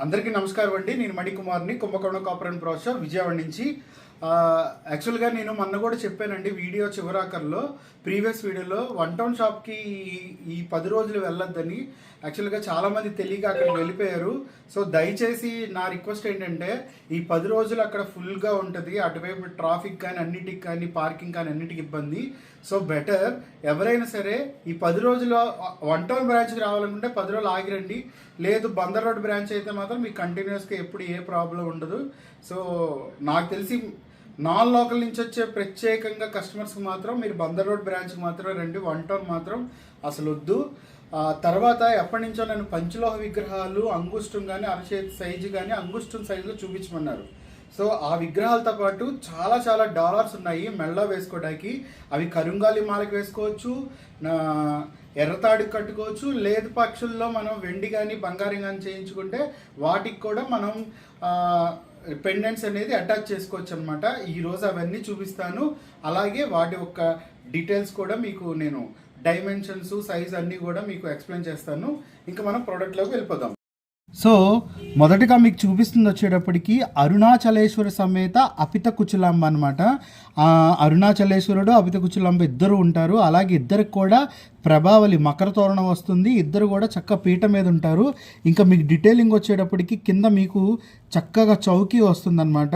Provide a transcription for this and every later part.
అందరికీ నమస్కారం అండి. నేను మణికుమార్ని కుంభకోణం కాపరేట్ ప్రాసెసర్ విజయవాడ నుంచి యాక్చువల్గా నేను మొన్న కూడా చెప్పానండి వీడియో చివరాకర్లో ప్రీవియస్ వీడియోలో. వన్ టౌన్ షాప్కి ఈ- పది రోజులు వెళ్ళొద్దని యాక్చువల్గా చాలామంది తెలియక అక్కడికి వెళ్ళిపోయారు. సో దయచేసి నా రిక్వెస్ట్ ఏంటంటే ఈ పది రోజులు అక్కడ ఫుల్గా ఉంటుంది. అటువైపు ట్రాఫిక్ కానీ అన్నిటికి కానీ పార్కింగ్ కానీ అన్నిటికి ఇబ్బంది. సో బెటర్ ఎవరైనా సరే ఈ పది రోజులు వన్ టౌన్ బ్రాంచ్కి రావాలనుకుంటే పది రోజులు ఆగిరండి. లేదు బందర్ రోడ్ బ్రాంచ్ అయితే మాత్రం మీకు కంటిన్యూస్గా ఎప్పుడు ఏ ప్రాబ్లం ఉండదు. సో నాకు తెలిసి నాన్ లోకల్ నుంచి వచ్చే ప్రత్యేకంగా కస్టమర్స్కి మాత్రం మీరు బందర్ రోడ్ బ్రాంచ్కి మాత్రం రండి. వన్ టౌన్ మాత్రం అసలు వద్దు. తర్వాత ఎప్పటి నుంచో నేను పంచలోహ విగ్రహాలు అంగుష్టం కానీ అరచేతి సైజు కానీ అంగుష్టం సైజులో చూపించమన్నారు. సో ఆ విగ్రహాలతో పాటు చాలా చాలా డాలర్స్ ఉన్నాయి మెళ్ళ వేసుకోవడానికి అవి కరుంగాలి మాలకు వేసుకోవచ్చు నా ఎర్రతాడికి కట్టుకోవచ్చు లేదు పక్షుల్లో మనం వెండి కానీ బంగారం కానీ చేయించుకుంటే వాటికి కూడా మనం పెండెంట్స్ అనేది అటాచ్ చేసుకోవచ్చు అనమాట ఈరోజు అవన్నీ చూపిస్తాను. అలాగే వాటి యొక్క డీటెయిల్స్ కూడా మీకు నేను డైమెన్షన్స్ సైజ్ అన్నీ కూడా మీకు ఎక్స్ప్లెయిన్ చేస్తాను. ఇంకా మనం ప్రోడక్ట్లోకి వెళ్ళిపోదాం. సో మొదటగా మీకు చూపిస్తుంది వచ్చేటప్పటికి అరుణాచలేశ్వర సమేత అపిత కుచులాంబ అనమాట అరుణాచలేశ్వరుడు అపిత కుచులాంబ ఇద్దరు ఉంటారు. అలాగే ఇద్దరికి కూడా ప్రభావలి మకర తోరణం వస్తుంది. ఇద్దరు కూడా చక్క పీట మీద ఉంటారు. ఇంకా మీకు డీటెయిలింగ్ వచ్చేటప్పటికి కింద మీకు చక్కగా చౌకీ వస్తుందన్నమాట.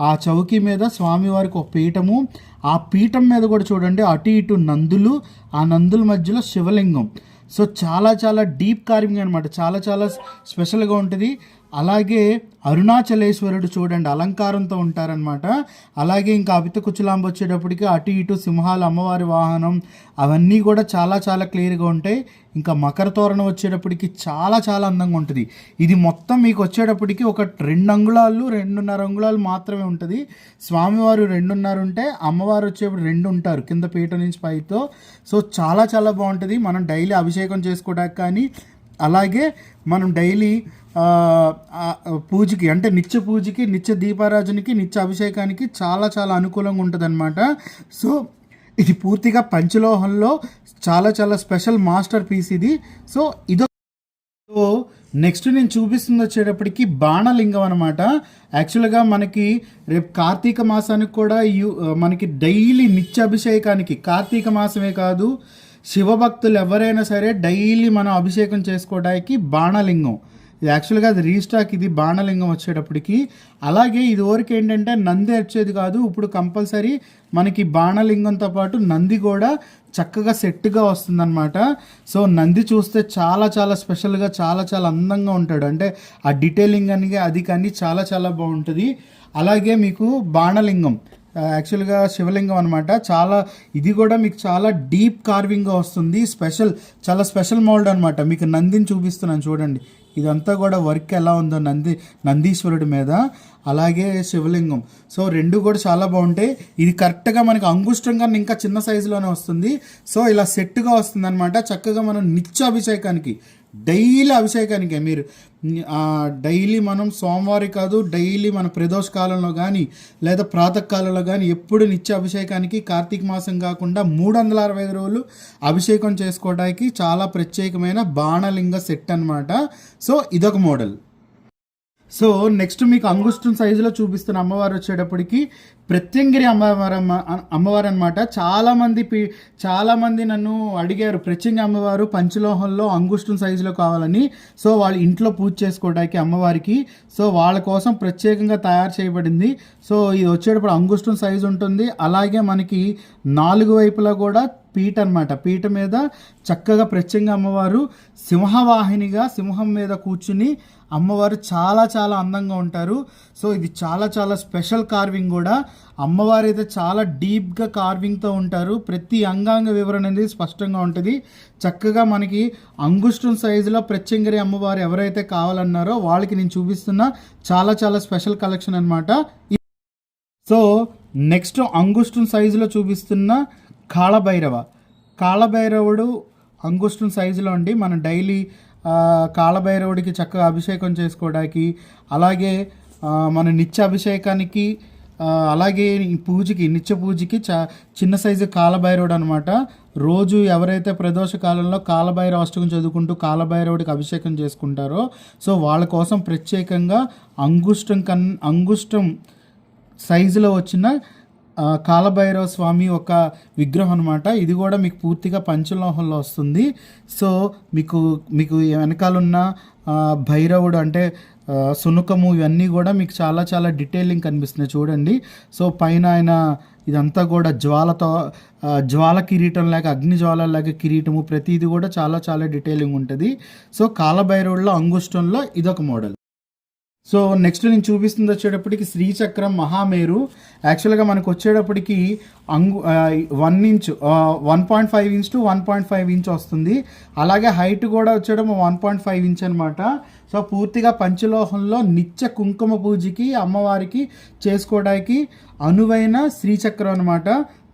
ఆ చౌకీ మీద స్వామివారికి ఒక పీఠము. ఆ పీఠం మీద కూడా చూడండి అటు ఇటు నందులు ఆ నందుల మధ్యలో శివలింగం. సో చాలా చాలా డీప్ కార్వింగ్ అనమాట చాలా చాలా స్పెషల్గా ఉంటుంది. అలాగే అరుణాచలేశ్వరుడు చూడండి అలంకారంతో ఉంటారనమాట అలాగే ఇంకా అవితకుచలాంబ వచ్చేటప్పటికి అటు ఇటు సింహాలు అమ్మవారి వాహనం అవన్నీ కూడా చాలా చాలా క్లియర్గా ఉంటాయి. ఇంకా మకర తోరణం వచ్చేటప్పటికి చాలా చాలా అందంగా ఉంటుంది. ఇది మొత్తం మీకు వచ్చేటప్పటికి ఒక రెండు అంగుళాలు రెండున్నర అంగుళాలు మాత్రమే ఉంటుంది. స్వామివారు రెండున్నర ఉంటే అమ్మవారు వచ్చేప్పుడు రెండు ఉంటారు కింద పీట నుంచి పైతో. సో చాలా చాలా బాగుంటుంది. మనం డైలీ అభిషేకం చేసుకోవడానికి కానీ అలాగే మనం డైలీ పూజకి అంటే నిత్య పూజకి నిత్య దీపారాజనకి నిత్య అభిషేకానికి చాలా చాలా అనుకూలంగా ఉంటుంది సో ఇది పూర్తిగా పంచలోహంలో చాలా చాలా స్పెషల్ మాస్టర్ పీస్ ఇది. సో ఇదో సో నెక్స్ట్ నేను చూపిస్తుంది వచ్చేటప్పటికి బాణలింగం అనమాట యాక్చువల్గా మనకి రేపు కార్తీక మాసానికి కూడా యూ మనకి డైలీ నిత్య అభిషేకానికి కార్తీక మాసమే కాదు శివభక్తులు ఎవరైనా సరే డైలీ మనం అభిషేకం చేసుకోవడానికి బాణలింగం. ఇది యాక్చువల్గా అది రీస్టాక్ ఇది బాణలింగం వచ్చేటప్పటికి. అలాగే ఇది వరకు ఏంటంటే నంది వచ్చేది కాదు ఇప్పుడు కంపల్సరీ మనకి బాణలింగంతో పాటు నంది కూడా చక్కగా సెట్గా వస్తుందన్నమాట. సో నంది చూస్తే చాలా చాలా స్పెషల్గా చాలా చాలా అందంగా ఉంటాడు. అంటే ఆ డీటెయిలింగ్ అని అది కానీ చాలా చాలా బాగుంటుంది. అలాగే మీకు బాణలింగం. యాక్చువల్గా శివలింగం అనమాట చాలా ఇది కూడా మీకు చాలా డీప్ కార్వింగ్గా వస్తుంది. స్పెషల్ చాలా స్పెషల్ మోల్డ్ అనమాట మీకు నందిని చూపిస్తున్నాను చూడండి. ఇదంతా కూడా వర్క్ ఎలా ఉందో నంది నందీశ్వరుడి మీద. అలాగే శివలింగం. సో రెండు కూడా చాలా బాగుంటాయి. ఇది కరెక్ట్గా మనకి అంగుష్టం కన్నా ఇంకా చిన్న సైజులోనే వస్తుంది. సో ఇలా సెట్గా వస్తుంది అనమాట చక్కగా మనం నిత్య అభిషేకానికి డైలీ అభిషేకానికి మీరు డైలీ మనం సోమవారి కాదు డైలీ మన ప్రదోష కాలంలో కానీ లేదా ప్రాతకాలంలో కానీ ఎప్పుడు నిత్య అభిషేకానికి కార్తీక మాసం కాకుండా మూడు వందల అరవై ఐదు రోజులు అభిషేకం చేసుకోవడానికి చాలా ప్రత్యేకమైన బాణలింగ సెట్ అన్నమాట. సో ఇదొక మోడల్. సో నెక్స్ట్ మీకు అంగుష్టం సైజులో చూపిస్తున్న అమ్మవారు వచ్చేటప్పటికి ప్రత్యంగిరి అమ్మవారు అమ్మ- అమ్మవారు అనమాట చాలామంది పీ చాలామంది నన్ను అడిగారు ప్రత్యంగి అమ్మవారు పంచలోహంలో అంగుష్టం సైజులో కావాలని. సో వాళ్ళు ఇంట్లో పూజ చేసుకోవడానికి అమ్మవారికి సో వాళ్ళ కోసం ప్రత్యేకంగా తయారు చేయబడింది. సో ఇది వచ్చేటప్పుడు అంగుష్టం సైజు ఉంటుంది. అలాగే మనకి నాలుగు వైపులా కూడా పీట అన్నమాట. పీట మీద చక్కగా ప్రత్యంగా అమ్మవారు సింహవాహినిగా సింహం మీద కూర్చుని అమ్మవారు చాలా చాలా అందంగా ఉంటారు. సో ఇది చాలా చాలా స్పెషల్ కార్వింగ్ కూడా. అమ్మవారు అయితే చాలా డీప్గా కార్వింగ్తో ఉంటారు. ప్రతి అంగాంగ వివరణ అనేది స్పష్టంగా ఉంటుంది. చక్కగా మనకి అంగుష్టం సైజులో ప్రత్యంగరి అమ్మవారు ఎవరైతే కావాలన్నారో వాళ్ళకి నేను చూపిస్తున్న చాలా చాలా స్పెషల్ కలెక్షన్ అనమాట సో నెక్స్ట్ అంగుష్టం సైజులో చూపిస్తున్న కాళభైరవ. కాళభైరవుడు అంగుష్టం సైజులో ఉండి మనం డైలీ కాళభైరవుడికి చక్కగా అభిషేకం చేసుకోవడానికి అలాగే మన నిత్య అభిషేకానికి అలాగే పూజకి నిత్య పూజకి చ చిన్న సైజు కాలభైరవుడు అనమాట రోజు ఎవరైతే ప్రదోష కాలంలో కాలభైరవ అష్టకం చదువుకుంటూ కాలభైరవుడికి అభిషేకం చేసుకుంటారో సో వాళ్ళ కోసం ప్రత్యేకంగా అంగుష్టం కన్ అంగుష్టం సైజులో వచ్చిన కాలభైరవ స్వామి ఒక విగ్రహం అనమాట ఇది కూడా మీకు పూర్తిగా పంచలోహంలో వస్తుంది. సో మీకు మీకు వెనకాలన్న భైరవుడు అంటే సునుకము ఇవన్నీ కూడా మీకు చాలా చాలా డీటెయిలింగ్ కనిపిస్తున్నాయి చూడండి. సో పైన ఆయన ఇదంతా కూడా జ్వాలతో జ్వాల కిరీటం లాగా అగ్ని జ్వాల లాగా కిరీటము ప్రతిది కూడా చాలా చాలా డీటెయిలింగ్ ఉంటుంది. సో కాలభైరవుల్లో అంగుష్టంలో ఇదొక మోడల్ సో నెక్స్ట్ నేను చూపిస్తుంది వచ్చేటప్పటికి శ్రీచక్రం మహామేరు. యాక్చువల్గా మనకు వచ్చేటప్పటికి అంగు one inch one point five inch to one point five inch వస్తుంది. అలాగే హైట్ కూడా వచ్చేటప్పుడు వన్ పాయింట్ ఫైవ్ ఇంచ్ అనమాట సో పూర్తిగా పంచలోహంలో నిత్య కుంకుమ పూజకి అమ్మవారికి చేసుకోవడానికి అనువైన శ్రీచక్రం అనమాట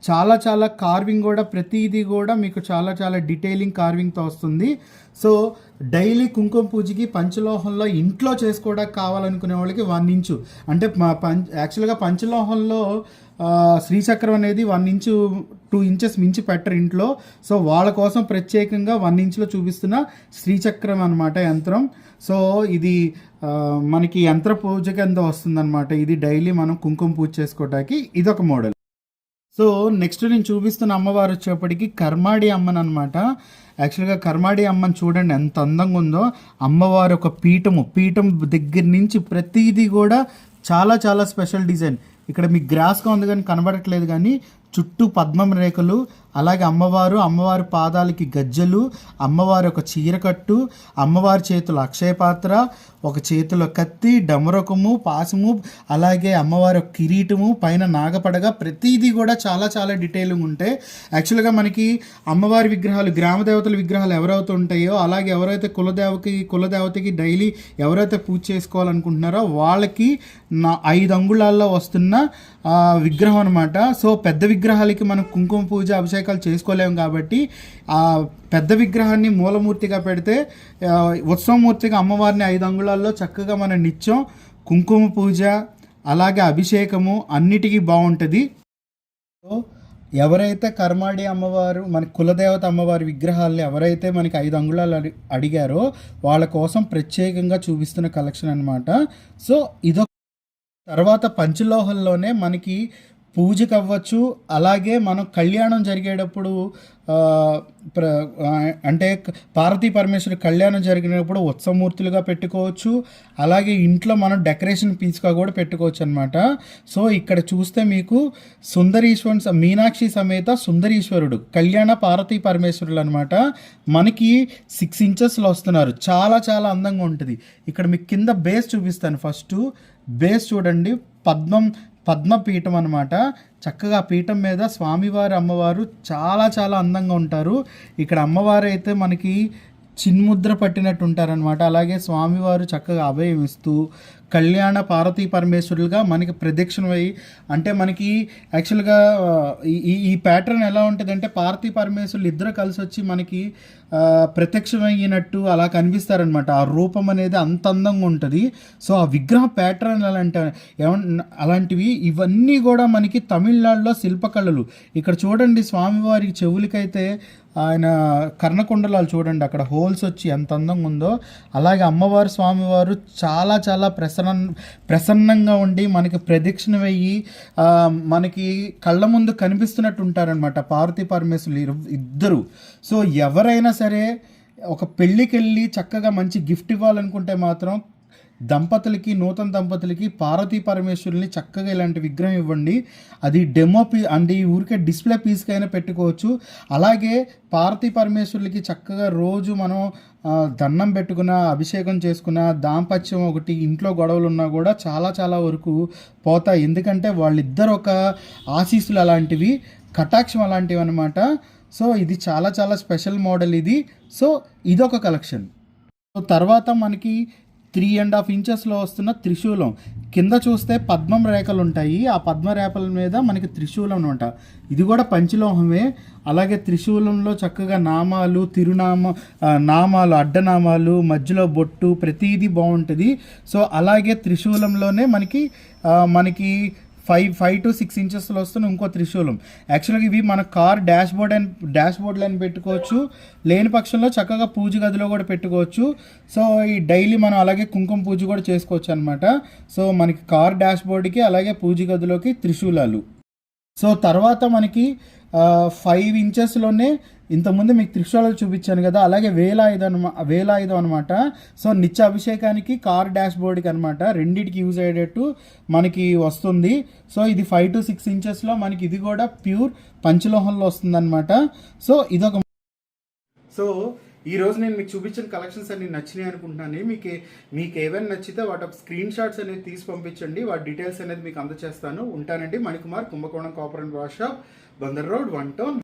చాలా చాలా కార్వింగ్ కూడా ప్రతిదీ కూడా మీకు చాలా చాలా డీటెయిలింగ్ కార్వింగ్తో వస్తుంది. సో డైలీ కుంకుమ పూజకి పంచలోహంలో ఇంట్లో చేసుకోవడానికి కావాలనుకునే వాళ్ళకి వన్ ఇంచు అంటే మా పంచ యాక్చువల్గా పంచలోహంలో శ్రీచక్రం అనేది వన్ ఇంచు టూ ఇంచెస్ మించి పెట్టరు ఇంట్లో. సో వాళ్ళ కోసం ప్రత్యేకంగా వన్ ఇంచ్లో చూపిస్తున్న శ్రీచక్రం అనమాట యంత్రం. సో ఇది మనకి యంత్ర పూజ కింద వస్తుందన్నమాట. ఇది డైలీ మనం కుంకుమ పూజ చేసుకోవడానికి ఇదొక మోడల్ సో నెక్స్ట్ నేను చూపిస్తున్న అమ్మవారు వచ్చేప్పటికి కర్మాడి అమ్మన్ అనమాట యాక్చువల్గా కర్మాడి అమ్మని చూడండి ఎంత అందంగా ఉందో. అమ్మవారు ఒక పీఠము పీఠం దగ్గర నుంచి ప్రతిదీ కూడా చాలా చాలా స్పెషల్ డిజైన్. ఇక్కడ మీకు గ్రాస్గా ఉంది కానీ కనబడట్లేదు కానీ చుట్టూ పద్మం రేఖలు అలాగే అమ్మవారు అమ్మవారి పాదాలకి గజ్జలు అమ్మవారి ఒక చీరకట్టు అమ్మవారి చేతులు అక్షయ పాత్ర ఒక చేతిలో కత్తి డమరకము పాసము అలాగే అమ్మవారి కిరీటము పైన నాగపడగా ప్రతిదీ కూడా చాలా చాలా డీటెయిలింగ్ ఉంటాయి యాక్చువల్గా మనకి అమ్మవారి విగ్రహాలు గ్రామ దేవతల విగ్రహాలు ఎవరైతే ఉంటాయో అలాగే ఎవరైతే కులదేవకి కులదేవతకి డైలీ ఎవరైతే పూజ చేసుకోవాలనుకుంటున్నారో వాళ్ళకి నా ఐదు అంగుళాల్లో వస్తున్న విగ్రహం అనమాట సో పెద్ద విగ్రహాలకి మనం కుంకుమ పూజ అభిషేకాలు చేసుకోలేము కాబట్టి ఆ పెద్ద విగ్రహాన్ని మూలమూర్తిగా పెడితే ఉత్సవమూర్తిగా అమ్మవారిని ఐదు అంగుళాల్లో చక్కగా మనం నిత్యం కుంకుమ పూజ అలాగే అభిషేకము అన్నిటికీ బాగుంటుంది. సో ఎవరైతే కర్మాడి అమ్మవారు మన కులదేవత అమ్మవారి విగ్రహాలని ఎవరైతే మనకి ఐదు అంగుళాలు అడి అడిగారో వాళ్ళ కోసం ప్రత్యేకంగా చూపిస్తున్న కలెక్షన్ అనమాట సో ఇదొక తర్వాత పంచలోహంలోనే మనకి పూజకు అవ్వచ్చు అలాగే మనం కళ్యాణం జరిగేటప్పుడు ప్ర అంటే పార్వతీ పరమేశ్వరి కళ్యాణం జరిగినప్పుడు ఉత్సవమూర్తులుగా పెట్టుకోవచ్చు అలాగే ఇంట్లో మనం డెకరేషన్ పీస్గా కూడా పెట్టుకోవచ్చు అనమాట సో ఇక్కడ చూస్తే మీకు సుందరీశ్వరుని స- మీనాక్షి సమేత సుందరీశ్వరుడు కళ్యాణ పార్వతీ పరమేశ్వరులు అనమాట మనకి సిక్స్ ఇంచెస్లో వస్తున్నారు. చాలా చాలా అందంగా ఉంటుంది. ఇక్కడ మీకు కింద బేస్ చూపిస్తాను ఫస్ట్. బేస్ చూడండి. పద్మం పద్మపీఠం అనమాట చక్కగా పీఠం మీద స్వామివారి అమ్మవారు చాలా చాలా అందంగా ఉంటారు. ఇక్కడ అమ్మవారు అయితే మనకి చిన్ముద్ర పట్టినట్టు ఉంటారనమాట అలాగే స్వామివారు చక్కగా అభయం ఇస్తూ కళ్యాణ పార్వతీ పరమేశ్వరులుగా మనకి ప్రదక్షిణమై అంటే మనకి యాక్చువల్గా ఈ- ఈ ప్యాటర్న్ ఎలా ఉంటుంది అంటే పార్వతీ పరమేశ్వరులు ఇద్దరు కలిసి వచ్చి మనకి ప్రత్యక్షమయ్యినట్టు అలా కనిపిస్తారనమాట ఆ రూపం అనేది అంత అందంగా ఉంటుంది. సో ఆ విగ్రహ ప్యాటర్న్ అలాంటి అలాంటివి ఇవన్నీ కూడా మనకి తమిళనాడులో శిల్పకళలు. ఇక్కడ చూడండి స్వామివారి చెవులకైతే ఆయన కర్ణకుండలాలు చూడండి అక్కడ హోల్స్ వచ్చి ఎంత అందంగా ఉందో. అలాగే అమ్మవారు స్వామివారు చాలా చాలా ప్రసన్న ప్రసన్నంగా ఉండి మనకి ప్రదక్షిణ వెయ్యి మనకి కళ్ళ ముందు కనిపిస్తున్నట్టు ఉంటారనమాట పార్వతీ పరమేశ్వరులు ఇద్దరు. సో ఎవరైనా సరే ఒక పెళ్ళికి వెళ్ళి చక్కగా మంచి గిఫ్ట్ ఇవ్వాలనుకుంటే మాత్రం దంపతులకి నూతన దంపతులకి పార్వతీ పరమేశ్వరుల్ని చక్కగా ఇలాంటి విగ్రహం ఇవ్వండి. అది డెమో పీ అంటే ఈ ఊరికే డిస్ప్లే పీస్కైనా పెట్టుకోవచ్చు. అలాగే పార్వతీ పరమేశ్వరులకి చక్కగా రోజు మనం దండం పెట్టుకున్న అభిషేకం చేసుకున్న దాంపత్యం ఒకటి ఇంట్లో గొడవలు ఉన్నా కూడా చాలా చాలా వరకు పోతాయి. ఎందుకంటే వాళ్ళిద్దరు ఒక ఆశీస్సులు అలాంటివి కటాక్షం అలాంటివి అనమాట సో ఇది చాలా చాలా స్పెషల్ మోడల్ ఇది. సో ఇదొక కలెక్షన్. సో తర్వాత మనకి త్రీ అండ్ హాఫ్ ఇంచెస్లో వస్తున్న త్రిశూలం. కింద చూస్తే పద్మం రేఖలు ఉంటాయి. ఆ పద్మ రేఖల మీద మనకి త్రిశూలం అనమాట ఇది కూడా పంచలోహమే. అలాగే త్రిశూలంలో చక్కగా నామాలు తిరునామ నామాలు అడ్డనామాలు మధ్యలో బొట్టు ప్రతిదీ బాగుంటుంది. సో అలాగే త్రిశూలంలోనే మనకి మనకి ఫైవ్ ఫైవ్ టు సిక్స్ ఇంచెస్లో వస్తున్న ఇంకో త్రిశూలం. యాక్చువల్గా ఇవి మన కార్ డాష్ బోర్డ్ అని డాష్ బోర్డ్లో అని పెట్టుకోవచ్చు. లేని పక్షంలో చక్కగా పూజ గదిలో కూడా పెట్టుకోవచ్చు. సో ఈ డైలీ మనం అలాగే కుంకుమ పూజ కూడా చేసుకోవచ్చు అనమాట సో మనకి కార్ డాష్ బోర్డ్కి అలాగే పూజ గదిలోకి త్రిశూలాలు. సో తర్వాత మనకి ఫైవ్ ఇంచెస్లోనే ఇంతకుముందు మీకు త్రిశూలాలు చూపించాను కదా అలాగే వేలాయుధం అనమా వేలాయుధం అనమాట సో నిత్య అభిషేకానికి కార్ డాష్ బోర్డ్కి అనమాట రెండింటికి యూజ్ అయ్యేటట్టు మనకి వస్తుంది. సో ఇది ఫైవ్ టు సిక్స్ ఇంచెస్లో మనకి ఇది కూడా ప్యూర్ పంచలోహంలో వస్తుందన్నమాట. సో ఇదొక సో ఈ రోజు నేను మీకు చూపించిన కలెక్షన్స్ అన్ని నచ్చినాయి అనుకుంటున్నాను. మీకు మీకు ఏవైనా నచ్చితే వాటి స్క్రీన్ షాట్స్ అనేది తీసి పంపించండి. వాటి డీటెయిల్స్ అనేది మీకు అందజేస్తాను ఉంటానండి. Manikumar Kumbakonam copper and wash shop Bandar road one town